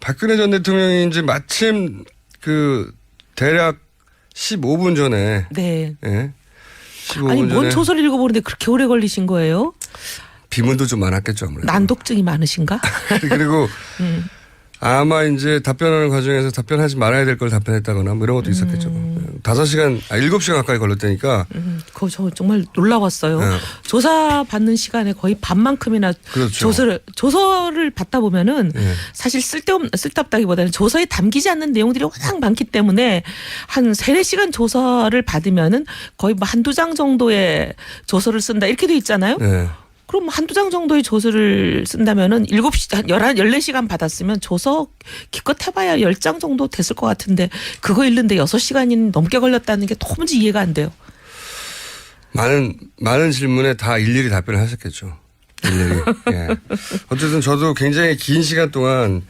박근혜 전 대통령이 이제 마침 그 대략 15분 전에 네. 예. 15분 아니 전에 뭔 소설 읽어보는데 그렇게 오래 걸리신 거예요? 비문도 좀 많았겠죠 아무래도. 난독증이 많으신가? 그리고 음. 아마 이제 답변하는 과정에서 답변하지 말아야 될 걸 답변했다거나 뭐 이런 것도 있었겠죠. 다섯 시간, 아, 일곱 시간 가까이 걸렸다니까. 음, 그거 저 정말 놀라웠어요. 네. 조사 받는 시간에 거의 반만큼이나 그렇죠. 조서를 조서를 받다 보면은 네. 사실 쓸데없 쓸데없다기보다는 조서에 담기지 않는 내용들이 워낙 많기 때문에 한 세네 시간 조서를 받으면은 거의 뭐 한두 장 정도의 조서를 쓴다 이렇게 돼 있잖아요. 네. 그럼 뭐 한두 장 정도의 조서를 쓴다면은 일곱 시, 한 열한, 열네 시간 받았으면 조서 기껏 해봐야 열장 정도 됐을 것 같은데 그거 읽는데 여섯 시간이 넘게 걸렸다는 게 도무지 이해가 안 돼요. 많은, 많은 질문에 다 일일이 답변을 하셨겠죠. 일일이. 예. 어쨌든 저도 굉장히 긴 시간 동안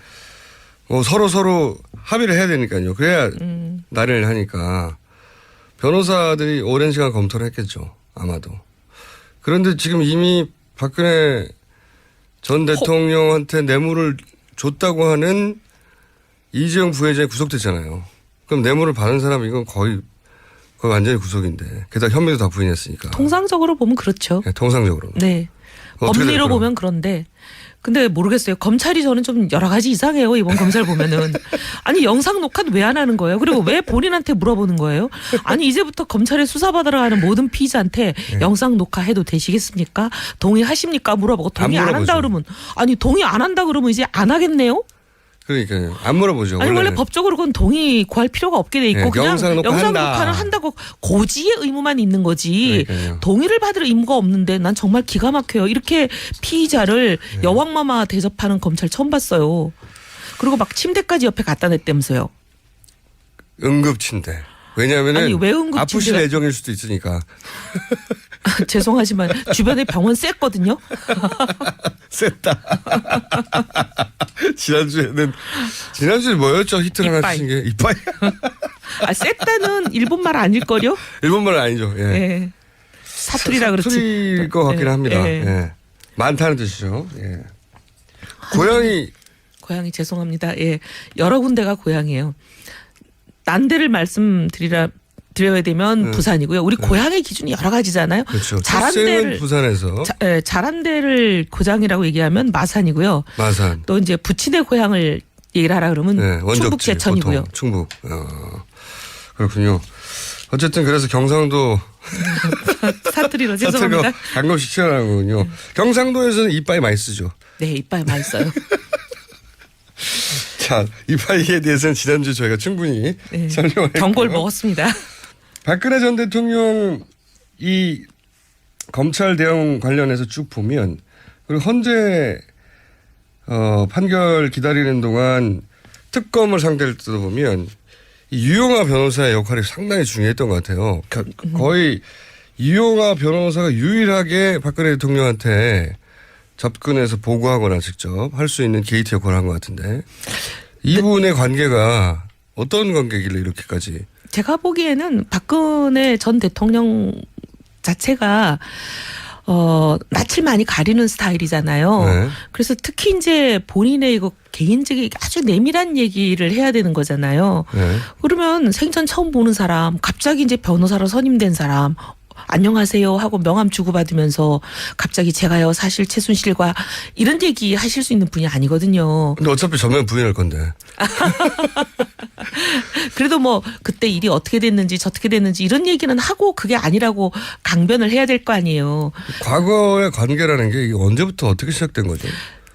뭐 서로 서로 합의를 해야 되니까요. 그래야 날을 하니까 변호사들이 오랜 시간 검토를 했겠죠. 아마도. 그런데 지금 이미 박근혜 전 대통령한테 뇌물을 줬다고 하는 이재용 부회장이 구속됐잖아요. 그럼 뇌물을 받은 사람 이건 거의 거의 완전히 구속인데 게다가 혐의도 다 부인했으니까. 통상적으로 보면 그렇죠. 네, 통상적으로. 네. 법리로? 보면 그런데 근데 모르겠어요. 검찰이 저는 좀 여러 가지 이상해요. 이번 검찰 보면은 아니 영상 녹화는 왜 안 하는 거예요? 그리고 왜 본인한테 물어보는 거예요? 아니 이제부터 검찰에 수사받으러 가는 모든 피의자한테 네. 영상 녹화해도 되시겠습니까? 동의하십니까? 물어보고 동의 안 안, 한다 물어보죠. 그러면 아니 동의 안 한다 그러면 이제 안 하겠네요? 그러니까요. 안 물어보죠. 아니 원래. 법적으로 그건 동의 구할 필요가 없게 돼 있고 네, 그냥 영상 녹화 영상 한다. 녹화는 한다고 고지의 의무만 있는 거지 그러니까요. 동의를 받을 의무가 없는데 난 정말 기가 막혀요. 이렇게 피의자를 네. 여왕마마 대접하는 검찰 처음 봤어요. 그리고 막 침대까지 옆에 갖다 냈다면서요. 응급친대. 왜냐하면은 아니, 왜 응급친대가- 아프실 예정일 수도 있으니까 죄송하지만 주변에 병원 셌거든요. 셌다. 지난주에는 지난주에 뭐였죠? 히트 하나 이빠이. 치신 게 이빠이. 아 셌다는 일본 말 아닐걸요? 일본말은 아니죠. 예. 예. 사투리라 그렇지. 사투리일 것 같긴 예, 합니다. 예. 예. 많다는 뜻이죠. 예. 고양이 고향이 죄송합니다. 예. 여러 군데가 고향이에요. 난데를 말씀드리라 드려야 되면 네. 부산이고요. 우리 고향의 기준이 여러 가지잖아요. 그렇죠. 잘한 데를 부산에서 자, 예, 잘한 데를 고장이라고 얘기하면 마산이고요. 마산. 또 이제 부친의 고향을 얘기를 하라 그러면 네, 충북 원적지 제천이고요. 보통 충북. 어, 그렇군요. 어쨌든 그래서 경상도 사투리로 죄송합니다. 가끔씩 튀어나오군요. 경상도에서는 이빠이 많이 쓰죠. 네, 이빨 맛있어요. 자, 이파이에 대해서는 지난주 저희가 충분히 네. 설명을 했고요. 먹었습니다. 박근혜 전 대통령 이 검찰 대응 관련해서 쭉 보면 그리고 헌재 어, 판결 기다리는 동안 특검을 상대로 뜯어보면 이 유용하 변호사의 역할이 상당히 중요했던 것 같아요. 겨- 거의 유용하 변호사가 유일하게 박근혜 대통령한테 접근해서 보고하거나 직접 할 수 있는 게이트 역할을 한 것 같은데 이분의 관계가 어떤 관계길래 이렇게까지 제가 보기에는 박근혜 전 대통령 자체가 어 낯을 많이 가리는 스타일이잖아요. 네. 그래서 특히 이제 본인의 이거 개인적인 아주 내밀한 얘기를 해야 되는 거잖아요. 네. 그러면 생전 처음 보는 사람, 갑자기 이제 변호사로 선임된 사람, 안녕하세요 하고 명함 주고받으면서 갑자기 제가요 사실 최순실과 이런 얘기 하실 수 있는 분이 아니거든요. 근데 어차피 전면 부인할 건데. 그래도 뭐 그때 일이 어떻게 됐는지 저떻게 됐는지 이런 얘기는 하고 그게 아니라고 강변을 해야 될 거 아니에요. 과거의 관계라는 게 이게 언제부터 어떻게 시작된 거죠?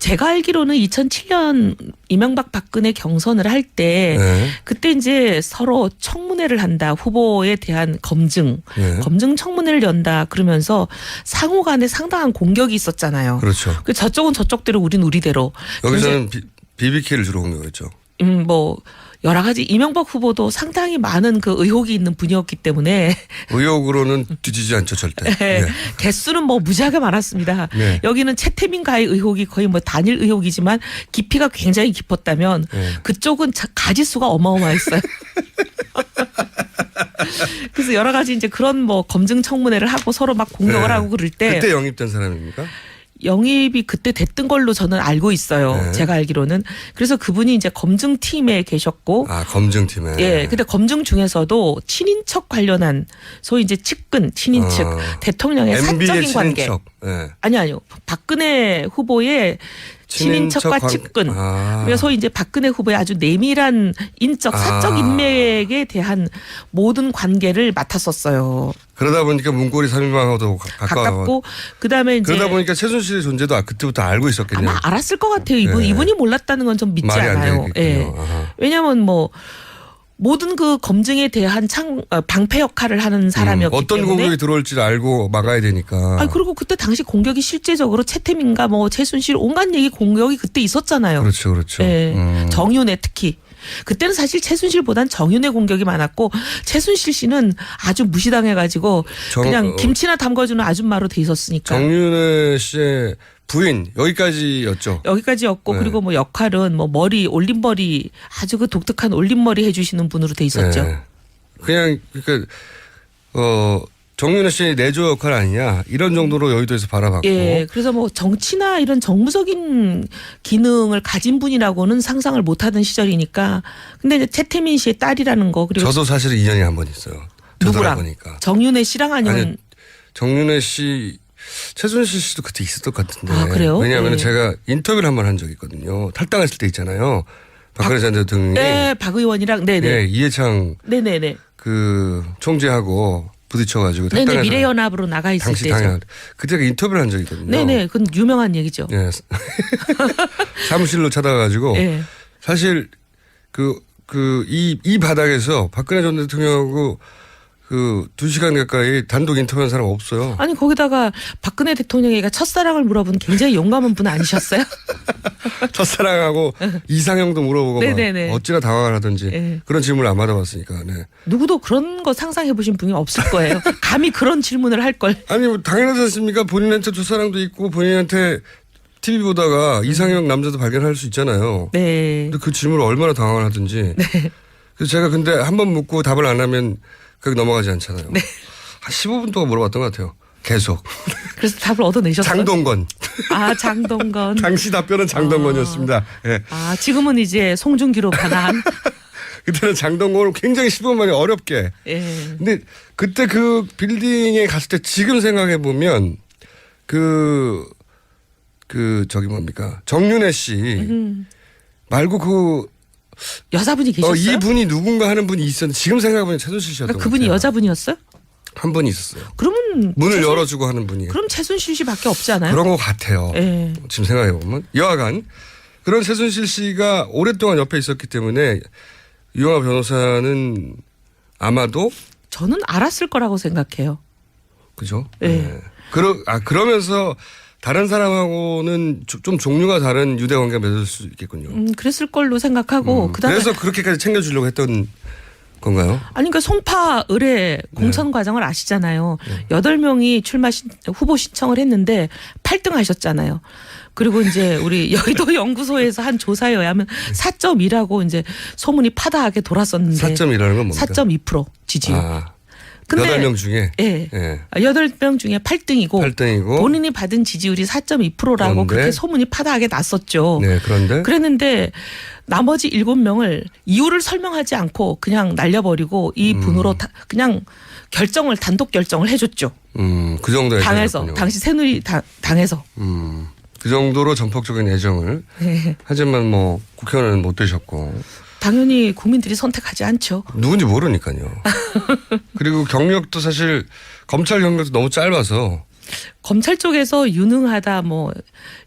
제가 알기로는 2007년 이명박 박근혜 경선을 할때 네. 그때 이제 서로 청문회를 한다 후보에 대한 검증 네. 검증 청문회를 연다 그러면서 상호 간에 상당한 공격이 있었잖아요. 그렇죠. 그 저쪽은 저쪽대로 우린 우리대로 여기서는 비, BBK를 주로 공격했죠. 음, 뭐 여러 가지 이명박 후보도 상당히 많은 그 의혹이 있는 분이었기 때문에 의혹으로는 뒤지지 않죠, 절대. 네. 개수는 뭐 무지하게 많았습니다. 네. 여기는 채태민가의 의혹이 거의 뭐 단일 의혹이지만 깊이가 굉장히 깊었다면 네. 그쪽은 자- 가지수가 어마어마했어요. 그래서 여러 가지 이제 그런 뭐 검증 청문회를 하고 서로 막 공격을 네. 하고 그럴 때 그때 영입된 사람입니까? 영입이 그때 됐던 걸로 저는 알고 있어요. 네. 제가 알기로는. 그래서 그분이 이제 검증팀에 계셨고 아 검증팀에. 예, 근데 검증 중에서도 친인척 관련한 소위 이제 측근, 친인척, 어. 대통령의 사적인 관계. 친인척. 예. 아니 아니요. 박근혜 후보의 친인척과 관- 측근. 아. 그래서 이제 박근혜 후보의 아주 내밀한 인적 사적 아. 인맥에 대한 모든 관계를 맡았었어요. 그러다 보니까 문고리 3인방하고도 가까워. 가깝고 그다음에 이제 그러다 보니까 최순실의 존재도 아- 그때부터 알고 있었겠네요. 아마 알았을 것 같아요. 이분 네. 이분이 몰랐다는 건 좀 믿지 않아요. 되겠군요. 아하. 왜냐하면 뭐 모든 그 검증에 대한 창 어, 방패 역할을 하는 사람이었기 음, 어떤 때문에 공격이 들어올지 알고 막아야 되니까. 아 그리고 그때 당시 공격이 실제적으로 채태민과 뭐 최순실 온갖 얘기 공격이 그때 있었잖아요. 그렇죠, 그렇죠. 예. 음. 정윤회 특히. 그때는 사실 최순실보단 정윤회 공격이 많았고 최순실 씨는 아주 무시당해가지고 정- 그냥 어. 김치나 담궈주는 아줌마로 돼 있었으니까 정윤회 씨의 부인 여기까지였죠. 여기까지였고 네. 그리고 뭐 역할은 뭐 머리 올림머리 아주 그 독특한 올림머리 해주시는 분으로 돼 있었죠. 네. 그냥 그러니까 어 정윤회 씨의 내조 역할 아니냐 이런 정도로 여의도에서 바라봤고 예, 그래서 뭐 정치나 이런 정무적인 기능을 가진 분이라고는 상상을 못하던 시절이니까. 근데 이제 최태민 씨의 딸이라는 거 그리고 저도 사실은 인연이 한 번 있어요. 누구랑 보니까 정윤혜 씨랑 아니면 아니, 정윤회 씨, 최순실 씨도 그때 있었던 것 같은데. 아, 그래요? 왜냐하면 예. 제가 인터뷰를 한 번 한 적이 있거든요. 탈당했을 때 있잖아요. 박근혜 전 대통령이 네, 박 의원이랑 네네 예, 이해창 네네네 그 총재하고 부딪혀가지고 네네 미래연합으로 나가 있을 당시 때죠. 당연 그때 인터뷰를 한 적이 있거든요. 네네 그건 유명한 얘기죠. 예. 사무실로 찾아가가지고 예. 사실 그그이이 바닥에서 박근혜 전 대통령하고 그 두 시간 가까이 단독 인터뷰한 사람 없어요. 아니 거기다가 박근혜 대통령이가 첫사랑을 물어본 굉장히 용감한 분 아니셨어요? 첫사랑하고 이상형도 물어보고 막 네네네. 어찌나 당황을 하든지 예. 그런 질문을 안 받아봤으니까. 네. 누구도 그런 거 상상해 보신 분이 없을 거예요. 감히 그런 질문을 할 걸. 아니 뭐 당연하지 않습니까? 본인한테 첫사랑도 있고 본인한테 TV 보다가 이상형 남자도 발견할 수 있잖아요. 네. 근데 그 질문을 얼마나 당황을 하든지. 그래서 제가 근데 한 번 묻고 답을 안 하면 거기 넘어가지 않잖아요. 네. 한 15분 동안 물어봤던 것 같아요. 계속. 그래서 답을 얻어내셨어요. 장동건. 아 장동건. 당시 답변은 장동건이었습니다. 예. 아 지금은 이제 송중기로 반한. 그때는 장동건을 굉장히 15분 만에 어렵게. 예. 근데 그때 그 빌딩에 갔을 때 지금 생각해 보면 그, 그 저기 뭡니까. 정윤혜 씨 음. 말고 그, 여자분이 어, 계셨어요? 이분이 누군가 하는 분이 있었는데 지금 생각해보면 최순실 씨였던 그러니까 것 그분이. 여자분이었어요? 한 분이 있었어요. 그러면 문을 최순- 열어주고 하는 분이. 그럼 최순실 씨밖에 없지 않아요? 그런 것 같아요. 예. 지금 생각해보면. 여하간 그런 최순실 씨가 오랫동안 옆에 있었기 때문에 유영아 변호사는 아마도 저는 알았을 거라고 생각해요. 그죠? 예. 네. 그러, 아, 그러면서 다른 사람하고는 조- 좀 종류가 다른 유대 관계가 맺을 수 있겠군요. 음, 그랬을 걸로 생각하고 그다음에 그래서 그렇게까지 챙겨주려고 했던 건가요? 아니 그러니까 송파 의뢰 공천 과정을 아시잖아요. 여덟 명이 출마 신, 후보 신청을 했는데 8등 하셨잖아요. 그리고 이제 우리 여의도 연구소에서 한 조사에 의하면 4.2라고 이제 소문이 파다하게 돌았었는데 4.1이라는 건 뭡니까? 4.2% 지지율. 아, 근데- 여덟 명 중에 예. 예. 여덟 명 중에 8등이고 8등이고 본인이 받은 지지율이 4.2%라고 그런데? 그렇게 소문이 파다하게 났었죠. 네, 그런데 그랬는데 나머지 일곱 명을 이유를 설명하지 않고 그냥 날려버리고 이 분으로 다- 그냥 결정을 단독 결정을 해줬죠. 음, 그 정도 당에서 애정이었군요. 당시 새누리 당, 당에서. 음, 그 정도로 전폭적인 애정을 네. 하지만 뭐 국회의원은 못 되셨고 당연히 국민들이 선택하지 않죠. 누군지 모르니까요. 그리고 경력도 사실 검찰 경력도 너무 짧아서 검찰 쪽에서 유능하다 뭐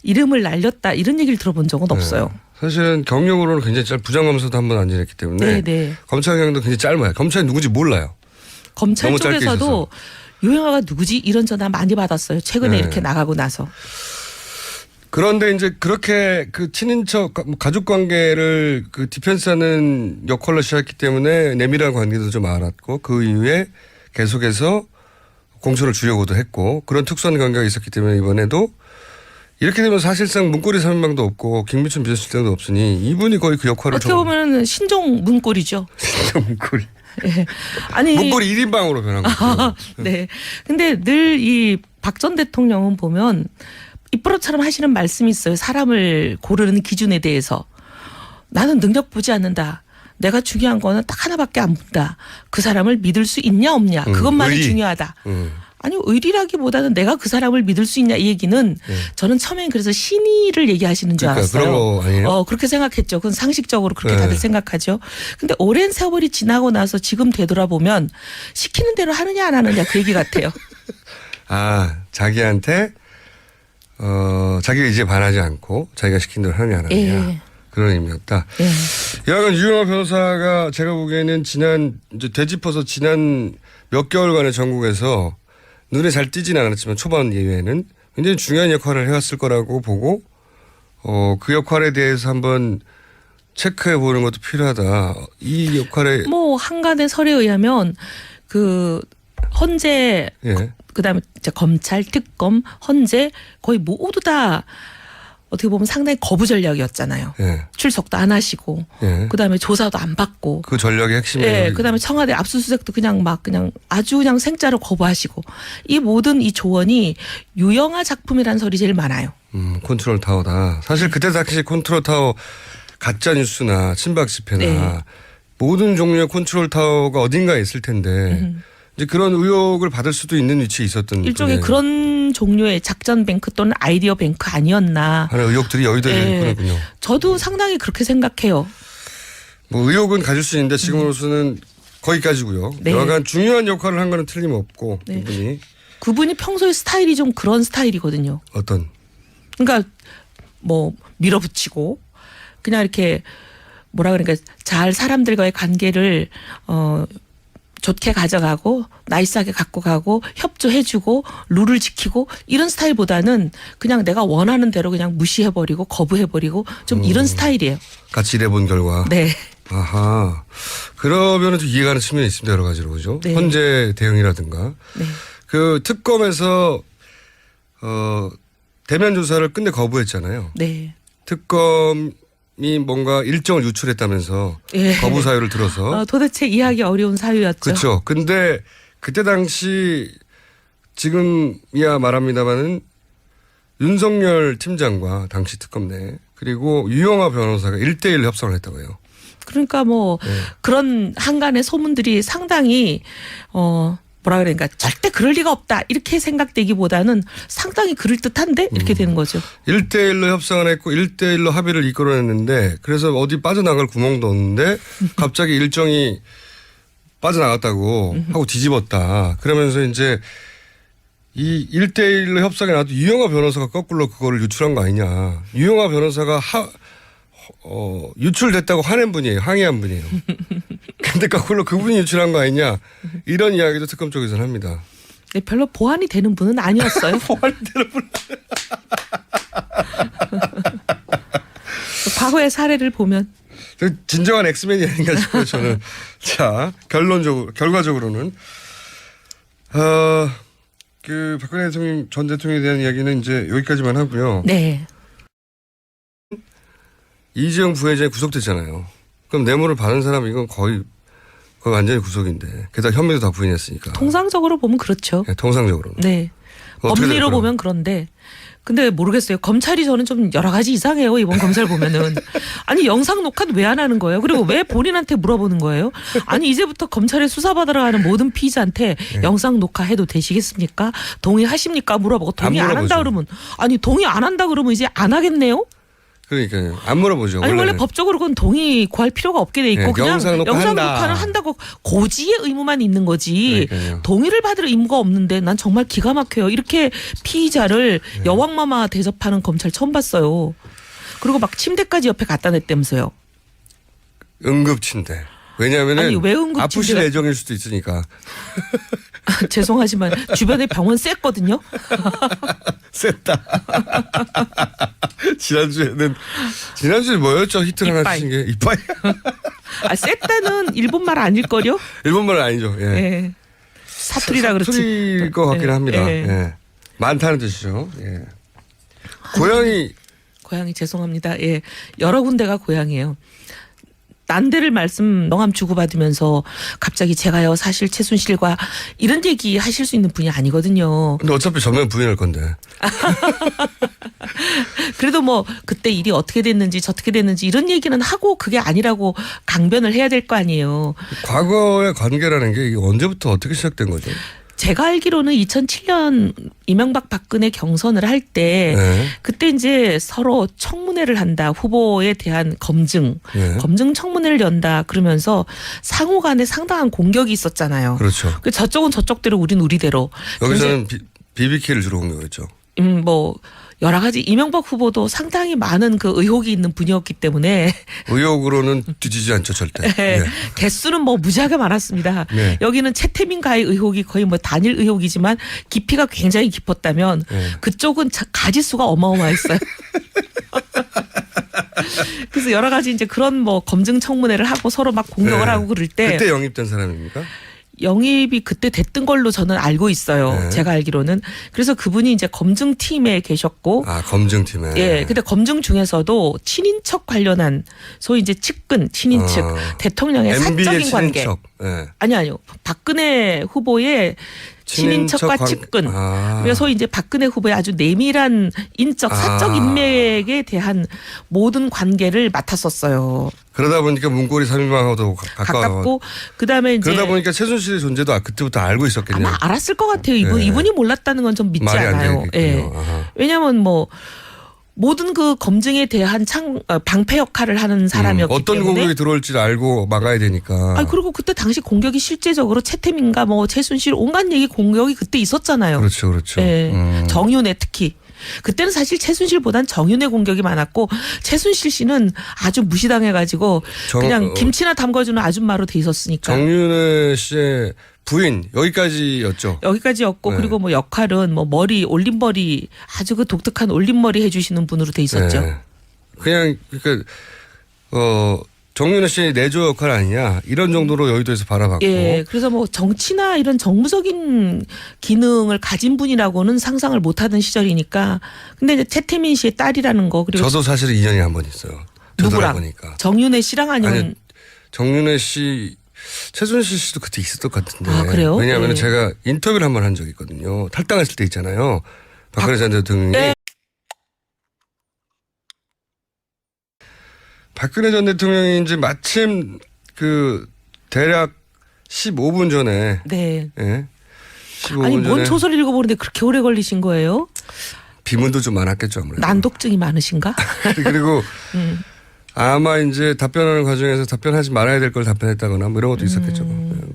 이름을 날렸다 이런 얘기를 들어본 적은 없어요. 네. 사실은 경력으로는 굉장히 짧 부장검사도 한 번 안 지냈기 때문에 네, 네. 검찰 경력도 굉장히 짧아요. 검찰이 누군지 몰라요. 검찰 너무 짧게 쪽에서도 유영아가 누구지 이런 전화 많이 받았어요. 최근에 네. 이렇게 나가고 나서. 그런데 이제 그렇게 그 친인척 가- 뭐 가족 관계를 그 디펜스하는 역할로 시작했기 때문에 내밀한 관계도 좀 알았고 그 이후에 계속해서 공천을 주려고도 했고 그런 특수한 관계가 있었기 때문에 이번에도 이렇게 되면 사실상 문고리 3인방도 없고 김미춘 비서실장도 없으니 이분이 거의 그 역할을 어떻게 보면 신종 문골이죠. 진짜 문고리 예. 아니 문고리 1인방으로 변한 거죠. 네. 근데 늘 이 박 전 대통령은 보면 입버릇처럼 하시는 말씀이 있어요. 사람을 고르는 기준에 대해서. 나는 능력 보지 않는다. 내가 중요한 거는 딱 하나밖에 안 본다. 그 사람을 믿을 수 있냐 없냐. 음, 그것만이 의리. 중요하다. 음. 아니 의리라기보다는 내가 그 사람을 믿을 수 있냐 이 얘기는 저는 처음엔 그래서 신의를 얘기하시는 줄 네. 그러니까 알았어요. 그런 거? 어 그렇게 생각했죠. 그건 상식적으로 그렇게 네. 다들 생각하죠. 근데 오랜 세월이 지나고 나서 지금 되돌아보면 시키는 대로 하느냐 안 하느냐 그 얘기 같아요. 아, 자기한테, 어, 자기가 이제 반하지 않고 자기가 시킨 대로 하느냐, 안 하느냐. 예. 그런 의미였다. 예. 여하간 유영아 변호사가 제가 보기에는 지난, 이제 되짚어서 지난 몇 개월간의 전국에서 눈에 잘 띄진 않았지만 초반 예외에는 굉장히 중요한 역할을 해왔을 거라고 보고, 어, 그 역할에 대해서 한번 체크해 보는 것도 필요하다. 이 역할에, 뭐 한간의 설에 의하면 그 헌재 예. 그다음에 이제 검찰 특검 헌재 거의 모두 다 어떻게 보면 상당히 거부 전략이었잖아요. 예. 출석도 안 하시고 예. 그다음에 조사도 안 받고 그 전략의 핵심이에요. 예, 그다음에 청와대 압수수색도 그냥 막 그냥 아주 그냥 생짜로 거부하시고 이 모든 이 조언이 유영아 작품이라는 설이 제일 많아요. 음, 컨트롤 타워다. 사실 그때 당시 컨트롤 타워 가짜 뉴스나 친박 집회나 네. 모든 종류의 컨트롤 타워가 어딘가에 있을 텐데 이제 그런 의혹을 받을 수도 있는 위치에 있었던 일종의 분의 그런 종류의 작전 뱅크 또는 아이디어 뱅크 아니었나. 하는 의혹들이 여의도에 예. 있군요. 저도 상당히 그렇게 생각해요. 뭐 의혹은 가질 수 있는데 지금으로서는 거기까지고요. 네. 여하간 중요한 역할을 한 거는 틀림없고 네. 이분이 그분이 평소에 스타일이 좀 그런 스타일이거든요. 어떤 그러니까 뭐 밀어붙이고 그냥 이렇게 뭐라 그러니까 잘 사람들과의 관계를 어 좋게 가져가고 나이스하게 갖고 가고 협조해주고 룰을 지키고 이런 스타일보다는 그냥 내가 원하는 대로 그냥 무시해버리고 거부해버리고 좀 이런 스타일이에요. 같이 일해본 결과 네. 아하 그러면은 좀 이해가는 측면이 있습니다 여러 가지로 그죠 네. 헌재 대응이라든가 네. 그 특검에서 어 대면 조사를 끝내 거부했잖아요. 네. 특검 이 뭔가 일정을 유출했다면서 예. 거부 사유를 들어서 어, 도대체 이해하기 어려운 사유였죠. 그렇죠. 근데 그때 당시 지금이야 말합니다마는 윤석열 팀장과 당시 특검 내 그리고 유영아 변호사가 1대1 협상을 했다고 해요. 그러니까 뭐 네. 그런 한간의 소문들이 상당히 어 뭐라 그러니까 절대 그럴 리가 없다 이렇게 생각되기보다는 상당히 그럴 듯한데 이렇게 음. 되는 거죠. 1대1로 협상을 했고 1대1로 합의를 이끌어냈는데 그래서 어디 빠져나갈 구멍도 없는데 갑자기 일정이 빠져나갔다고 하고 뒤집었다. 그러면서 이제 이 1대1로 협상에 나도 유영아 변호사가 거꾸로 그거를 유출한 거 아니냐. 유영아 변호사가 하, 어, 유출됐다고 화낸 분이에요. 항의한 분이에요. 근데 거꾸로 그분이 유출한 거 아니냐. 이런 이야기도 특검 쪽에서는 합니다. 근데 별로 보완이 되는 분은 아니었어요. 과거의 사례를 보면 그 진정한 엑스맨이 아닌가 싶어요, 저는. 자, 결론적으로, 결과적으로는, 어, 그, 박근혜 대통령, 전 대통령에 대한 이야기는 이제 여기까지만 하고요. 네. 이재용 부회장이 구속됐잖아요. 그럼 뇌물을 받은 사람 이건 거의, 거의 완전히 구속인데. 게다가 혐의도 다 부인했으니까. 통상적으로 보면 그렇죠. 네, 통상적으로는. 네. 법리로? 보면 그런데 근데 모르겠어요. 검찰이 저는 좀 여러 가지 이상해요. 이번 검찰 보면은 아니 영상 녹화는 왜 안 하는 거예요? 그리고 왜 본인한테 물어보는 거예요? 아니 이제부터 검찰에 수사받으러 가는 모든 피의자한테 네. 영상 녹화해도 되시겠습니까? 동의하십니까? 물어보고 동의 안, 안 한다. 그러면 아니 동의 안 한다 그러면 이제 안 하겠네요? 그러니까요. 안 물어보죠. 아니 원래. 법적으로 그건 동의 구할 필요가 없게 돼 있고 네, 그냥 영상 녹화 영상 한다. 녹화는 한다고 고지의 의무만 있는 거지 그러니까요. 동의를 받을 의무가 없는데 난 정말 기가 막혀요. 이렇게 피의자를 네. 여왕마마 대접하는 검찰 처음 봤어요. 그리고 막 침대까지 옆에 갖다 냈다면서요. 응급친대. 왜냐하면은. 아니, 왜 응급친대가- 아프실 예정일 수도 있으니까. 죄송하지만 주변에 병원 셌거든요. 셌다. 지난주에는 지난주에 뭐였죠? 히트를 하나 이빠이. 치신 게 이빠이. 아 셌다는 일본말 아닐걸요? 일본말은 아니죠. 예. 예. 사투리라 그렇지. 사투리일 것 같긴 예, 합니다. 예. 예. 많다는 뜻이죠. 예. 고양이 고향이 죄송합니다. 예. 여러 군데가 고향이에요. 난데를 말씀 명함 주고받으면서 갑자기 제가요 사실 최순실과 이런 얘기 하실 수 있는 분이 아니거든요. 근데 어차피 전면 부인할 건데. 그래도 뭐 그때 일이 어떻게 됐는지 저떻게 됐는지 이런 얘기는 하고 그게 아니라고 강변을 해야 될 거 아니에요. 과거의 관계라는 게 이게 언제부터 어떻게 시작된 거죠? 제가 알기로는 2007년 이명박 박근혜 경선을 할때 네. 그때 이제 서로 청문회를 한다 후보에 대한 검증 네. 검증 청문회를 연다 그러면서 상호 간에 상당한 공격이 있었잖아요. 그렇죠. 그 저쪽은 저쪽대로 우린 우리대로 여기서는 비, 비비키를 주로 공격했죠. 음, 뭐 여러 가지 이명박 후보도 상당히 많은 그 의혹이 있는 분이었기 때문에 의혹으로는 뒤지지 않죠 절대. 예, 예. 개수는 뭐 무지하게 많았습니다. 네. 여기는 채태민과의 의혹이 거의 뭐 단일 의혹이지만 깊이가 굉장히 깊었다면 네. 그쪽은 자- 가지수가 어마어마했어요. 그래서 여러 가지 이제 그런 뭐 검증 청문회를 하고 서로 막 공격을 네. 하고 그럴 때 그때 영입된 사람입니까? 영입이 그때 됐던 걸로 저는 알고 있어요. 네. 제가 알기로는. 그래서 그분이 이제 검증팀에 계셨고 아 검증팀에. 예, 근데 검증 중에서도 친인척 관련한 소위 이제 측근, 친인측, 어. 대통령의 사적인 관계. 친인척. 예. 아니 아니요. 박근혜 후보의 친인척과 관- 측근. 아. 그래서 이제 박근혜 후보의 아주 내밀한 인적 사적 아. 인맥에 대한 모든 관계를 맡았었어요. 그러다 보니까 문고리 3인방하고도 가까워. 가깝고 그다음에 이제 그러다 보니까 최순실의 존재도 아- 그때부터 알고 있었겠네요. 아마 알았을 것 같아요. 이분 네. 이분이 몰랐다는 건 좀 믿지 않아요. 예. 아하. 왜냐하면 뭐 모든 그 검증에 대한 창 어, 방패 역할을 하는 사람이었기 음, 어떤 때문에 공격이 들어올지를 알고 막아야 되니까. 아 그리고 그때 당시 공격이 실제적으로 채태민가 뭐 최순실 온갖 얘기 공격이 그때 있었잖아요. 그렇죠, 그렇죠. 예. 음. 정윤회 특히. 그때는 사실 최순실보단 정윤회 공격이 많았고 최순실 씨는 아주 무시당해가지고 정- 그냥 어. 김치나 담궈주는 아줌마로 돼 있었으니까 정윤회 씨의 부인 여기까지였죠. 여기까지였고 네. 그리고 뭐 역할은 뭐 머리 올림머리 아주 그 독특한 올림머리 해주시는 분으로 돼 있었죠. 네. 그냥 그러니까 어 정윤회 씨의 내조 역할 아니냐 이런 정도로 여의도에서 바라봤고 예, 그래서 뭐 정치나 이런 정무적인 기능을 가진 분이라고는 상상을 못하던 시절이니까. 근데 이제 최태민 씨의 딸이라는 거 그리고 저도 사실은 인연이 한 번 있어요. 누구랑 되돌아보니까 정윤혜 씨랑 아니면 아니, 정윤회 씨 최순실 씨도 그때 있었던 것 같은데. 아, 그래요? 왜냐하면 네. 제가 인터뷰를 한 번 한 적이 있거든요. 탈당했을 때 있잖아요. 박근혜 전 대통령이 네. 박근혜 전 대통령이 이제 마침 그 대략 15분 전에 네. 예. 15분 아니 전에 뭔 조서를 읽어보는데 그렇게 오래 걸리신 거예요? 비문도 좀 많았겠죠 아무래도. 난독증이 많으신가? 그리고 음. 아마 이제 답변하는 과정에서 답변하지 말아야 될 걸 답변했다거나 뭐 이런 것도 있었겠죠.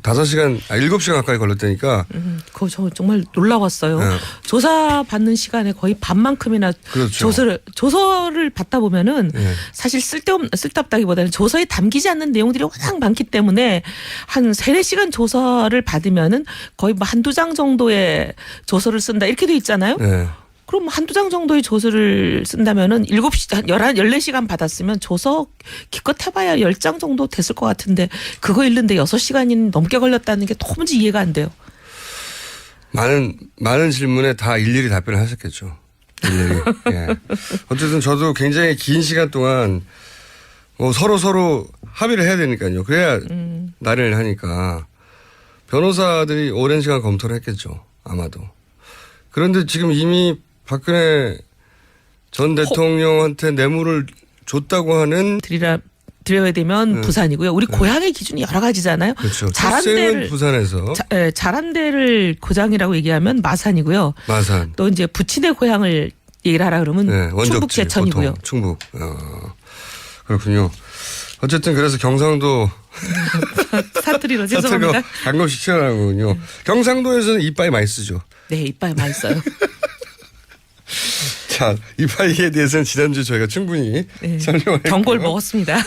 다섯 시간, 아, 일곱 시간 가까이 걸렸다니까. 음, 그거 저 정말 놀라웠어요. 네. 조사 받는 시간에 거의 반만큼이나 그렇죠. 조서를 조서를 받다 보면은 네. 사실 쓸데없 쓸데없다기보다는 조서에 담기지 않는 내용들이 워낙 많기 때문에 한 세네 시간 조서를 받으면은 거의 뭐 한두 장 정도의 조서를 쓴다 이렇게 돼 있잖아요. 네. 그럼 한두 장 정도의 조서를 쓴다면은 일곱 시, 한 열한, 열네 시간 받았으면 조서 기껏 해봐야 열장 정도 됐을 것 같은데 그거 읽는데 여섯 시간이 넘게 걸렸다는 게 도무지 이해가 안 돼요. 많은, 많은 질문에 다 일일이 답변을 하셨겠죠. 일일이. 예. 어쨌든 저도 굉장히 긴 시간 동안 뭐 서로 서로 합의를 해야 되니까요. 그래야 음. 날을 하니까 변호사들이 오랜 시간 검토를 했겠죠. 아마도. 그런데 지금 이미 박근혜 전 대통령한테 뇌물을 줬다고 하는 드리라 드려야 되면 부산이고요. 우리 고향의 기준이 여러 가지잖아요. 네. 그렇죠. 잘한 데를 부산에서 자, 예, 잘한 데를 고장이라고 얘기하면 마산이고요. 마산. 또 이제 부친의 고향을 얘기를 하라 그러면 네, 원적지 충북 제천이고요. 보통 충북. 어, 그렇군요. 어쨌든 그래서 경상도 사투리로 죄송합니다. 가끔씩 튀어나오군요. 경상도에서는 이빠이 많이 쓰죠. 네, 이빨 많이 써요. 자, 이빠이에 대해서는 지난주 저희가 충분히 네. 설명을 경고를 했고요. 먹었습니다.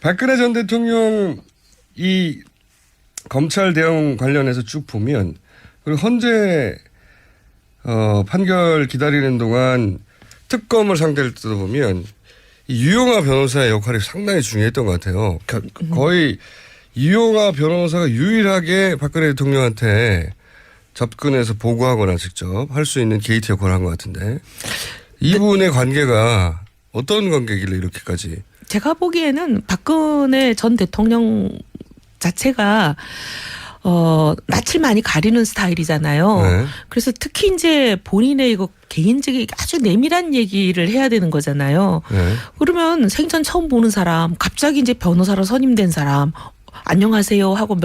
박근혜 전 대통령 이 검찰 대응 관련해서 쭉 보면 그리고 헌재 어, 판결 기다리는 동안 특검을 상대로 뜯어보면 이 유용아 변호사의 역할이 상당히 중요했던 것 같아요. 겨- 거의 유용아 변호사가 유일하게 박근혜 대통령한테 접근해서 보고하거나 직접 할 수 있는 게이트 역할을 한 것 같은데 이분의 관계가 어떤 관계길래 이렇게까지 제가 보기에는 박근혜 전 대통령 자체가 어 낯을 많이 가리는 스타일이잖아요. 네. 그래서 특히 이제 본인의 이거 개인적인 아주 내밀한 얘기를 해야 되는 거잖아요. 네. 그러면 생전 처음 보는 사람, 갑자기 이제 변호사로 선임된 사람, 안녕하세요 하고